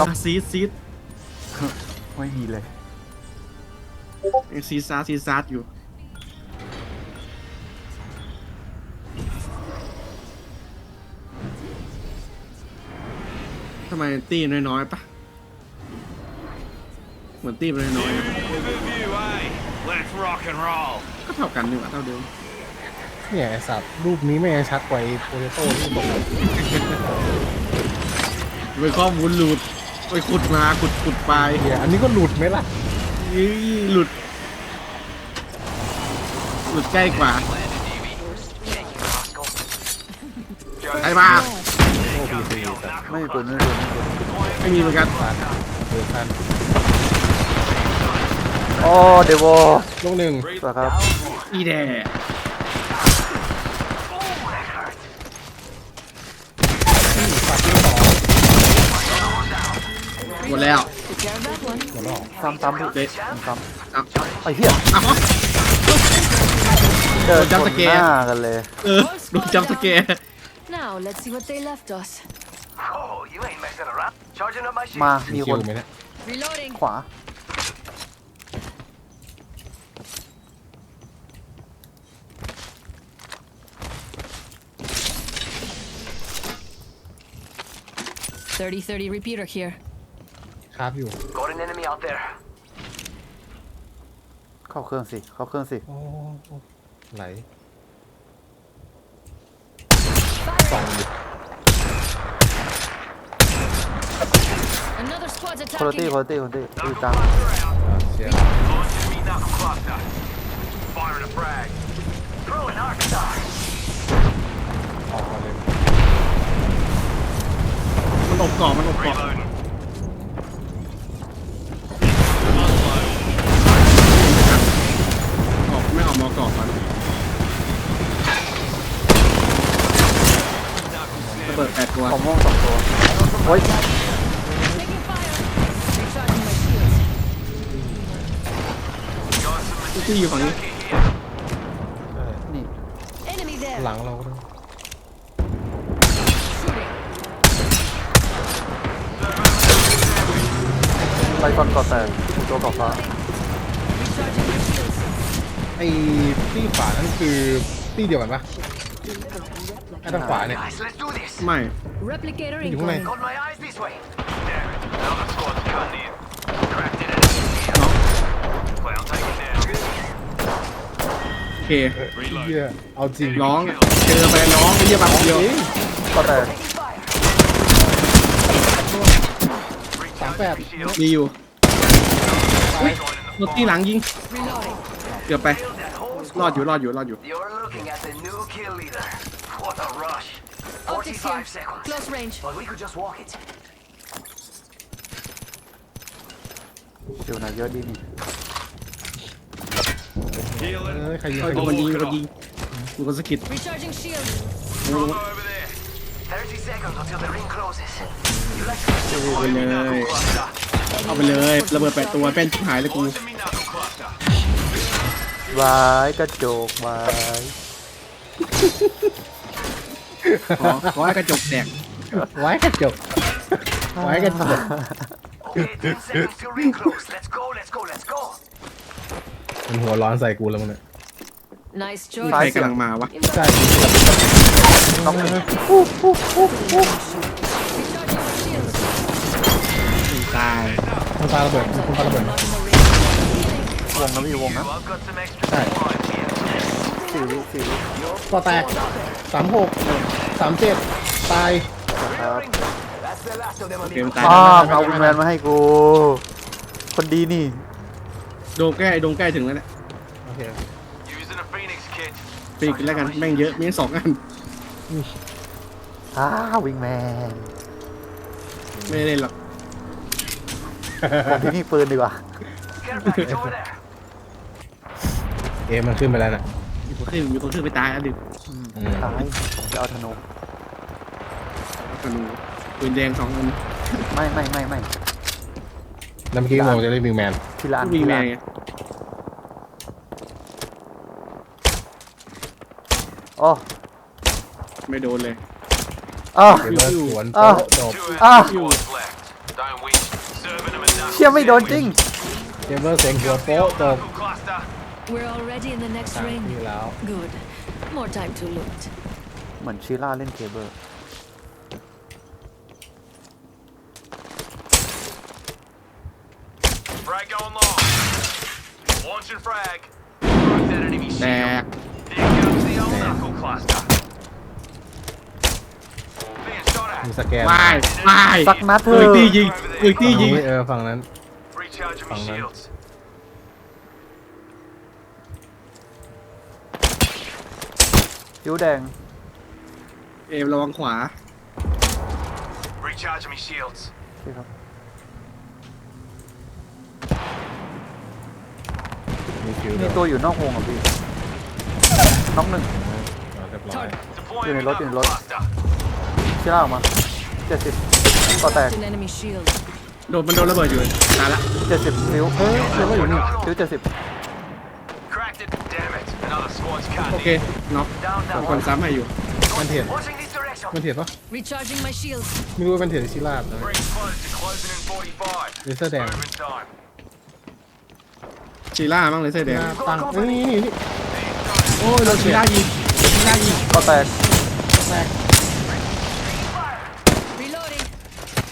อะซีดซีดไม่มีเลย ยังซีดซาร์ซีดซาร์อยู่ ทำไมตีน้อยๆปะเหมือนตีมันน้อยๆนะ Good view, eh? Let's rock and roll. ก็เท่ากันนี่หว่าเท่าเดิม เนี่ยไอ้สัตว์รูปนี้ไม่งชัดกว่าไอ้โปเตโต้ที่บอกเป็นข้อมูลหลุด ไปขุดมาขุดขุดไปเฮียอันนี้ก็หลุดไหมล่ะนี่หลุด หลุดใกล้กว่า ใครมา โอ้พีซีสัตว์ไม่มีปืนไม่มีปืนไม่มีปืนไม่มีเหมือนกันปานเวอร์ชันโอ้เดวอลูกหนึ่งสวัสดีครับอีแด่ ปัดที่สอง หมดแล้วหมดแล้วซ้ำซ้ำเด็ดซ้ำไอ้เหี้ยเอาเดินจับสนแกหน้ากันเลยเออโดนจำสแกร์ Now let's see what they left us. มา มีคคิวนไหมเนี่ย Reloading. ขวา 30 30 repeater here. คราบอยู่ Got an enemy out there. เข้าเครื่องสิ เข้าเครื่องสิ โอ้โอ้ไหล Another squad's คุณตี้ attacking. คุณตี้คุณตี้อยู่กลางอ่าเสีย Launch enemy knuckle cluster. Firing a frag. Throwing arc star. ออกมาเลยมันอบกรอบมันอบกรอบ Reloading. เบิดแปดตัวของม่วงสองตัวโอ้ย Taking fire. Recharging my shields. ที่อยู่ฝั่งนี้นี่ Enemy there. หลังเราก็ได้ Shooting. ไปก่อนก่อนแต่ตัวก่อนฟ้า Recharging my shields. ไอ้ตี้ขวานั่นคือตี้เดียวกันปะ ไอ้ทางขวาเนี่ย Guys, let's do this. ไม่ Replicator You wanna- incoming. Got my eyes this way. Damn it. Another squad's cutting in. Cracked it enemy here. Well, take it down. โอเคเฮียเอาจริงร้องเจอไปร้องไอ้เหี้ยบักเดียวก็แต่สามแปดมีอยู่รถที่หลังยิง Reloading. เกือบไป รอดอยู่รอดอยู่รอดอยู่ You're looking at the new kill leader. What a rush. Optics 45 here. seconds. Close range. But we could just walk it. เดี๋ยวนะเยอะดีนี่เอ้ยใครยิงเฮ้ใครยยิงมีคนยิงมีคนยิงมีคนสะกิด Recharging shields. Bravo over there. 30 seconds until the ring closes. You like ไปเลย cluster. เอาไปเลยระเบิดแปดตัวเป็นชิบหายเลยกู Launch enemy knuckle cluster. วายกระจกวายขอขอให้กระจกแตกไว้กระจกไว้กระจก Okay, 10 seconds till ring close. Let's go, let's go, let's go. มันหัวร้อนใส่กูแล้วมึงเนี่ย Nice ใคร choice. กำลังมาวะใช่น้องหนึ่ง Recharging my shields. ตาย มันปาระเบิดมันปาระเบิด Not in the ring. Healing. วงนะพี่วงนะ I've got some extra Hey. supplies here. สี่วิสี่วิต่อแตกสามหกสามเจ็ดตายครับ That's the last of them, เกม amigo. ตายอ้าแล้ววเอาวิงแมนมาให้กู คนดีนี่ โดนใกล้โดนใกล้ถึงแล้วเนี่ยโอเค Using a Phoenix kit. ไปอีกแล้วกันแม่งเยอะมีสองอันอ้าววิงแมน ไม่ได้เล่นหรอกผมที่นี่ปืนดีกว่า เอมันขึ้นไปแล้วน่ะมีคนขึ้นมีคนขึ้นไปตายอะดิอืมอืมตายผมจะเอาธนูธนูปืนแดงสองอันไม่ไม่ไม่ไม่แล้วเมื่อกี้มองจะเล่นวิงแมนทีละอันวิ่งทีแมละงอันไงโอ้ไม่โดนเลยอ้าวเกมเมอร์สวนอ้าวจบ Two Ah. squads left. Don't win ยไม่โดนจริง เกมเบอร์เสียงหัว The โป๊ะ old จบ knuckle cluster. We're already in the next ต่าง ring. ที่แล้ว Good. More time to loot. เหมือนชีล่าเล่นเคเบิล Frag going long. Launching frag. Cracked that enemy แต shield. ก There goes the old knuckle cluster. Being shot มี at. สแกน วายวาย สักนัดเถ เอ้ย อะ ตียิงเอ้ยตี ฝั่ง ยิง นี้เออฝั่งนั้น Recharging my Phẳng lên. shields. คิ้วแดง เอมระวังขวา Recharging my shields. ใช่ครับ มีคิวมีตัวอยู่นอกวงอะพี่น็อกหนึ่ง เรียบร้อย Deploying Đưa the này lót, đưa knuckle này lót. cluster. ชีล่าออกมาเจ็ดสิบก็แตก An enemy shield. โดนมันโดนระเบิดอยู่ตายละ เจ็ดสิบคิ้วเฮ้ยเดี๋ยวก็อยู่นี่คิ้วเจ็ดสิบ Cracked it. Damn it. Another squad's cut. โอเคน็อก Down, มี down. คนซ้ำให้อยู่ มันเถียน Watching this direction. มันเถียนปะ Recharging my shields. ไม่รู้ว่ามันเถียนหรือชิลาบนะ Ring close to closing in 45. เลเซอร์แดง Moving time. ชีล่ามั่งเลยเสื้อแดงหน้าตั้งนี่นี่นี่โอ้ยโดนชีล่ายิงชีล่ายิงก็แตก Reloading.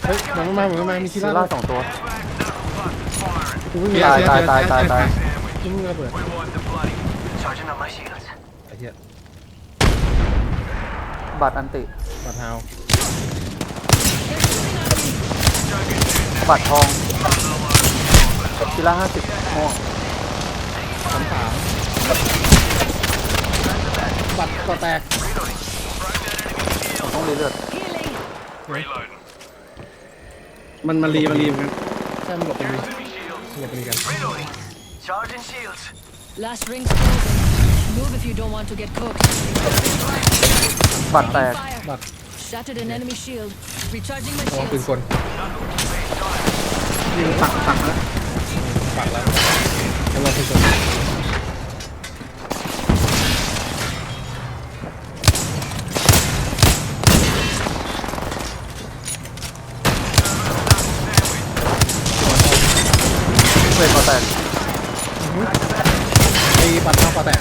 เฮ้ยมันไม่มามันไม่มามีชิชีลาล่าบสองตัว Knuckle cluster's firing. กูไม่มีตายตายตายตายตาย Sandwich. กูไม่มีระเบิด We want the bloody. Charging up my shields. ไอ้เหี้ยบัตรอันติบาดเท้าบัตรทองชีล่าห้าสิบม่วงสามสามบัตรก็แตกต้องรีเลือด Healing. Reloading. มันมารีมารีเหมือนกันใช่มันหลบไปดี Enemy shields. หลบไปดีกัน Reloading. Charging shields. Last ring's closing. Move if you don't want to get cooked. บัตรแตก Fire. บัตร Shattered an enemy shield. Recharging my ระวังปืน shields. กล ยิงปักปักแล้ว ปักแล้วระวังปืนกล เพื่อนก็แตก ไอ้บัตรเท้าก็แตก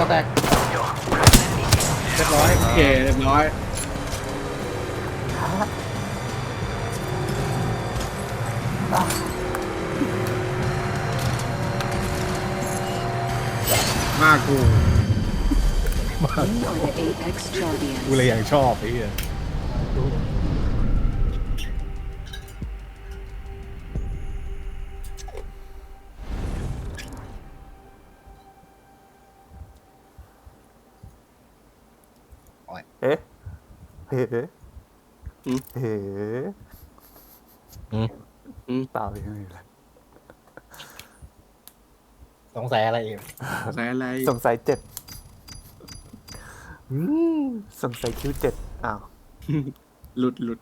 ก็แตกเรียบร้อยโอเคเรียบร้อยมากกู the Apex champions. กูเลยยังชอบไอ้เหี้ย เฮ้อืมเฮ้อืม อืมเปล่ายังไม่มีอะไรสงสัยอะไรอีกใส่อะไรสงสัยเจ็ดอืมสงสัยคิวเจ็ดอ้าวหลุดหลุด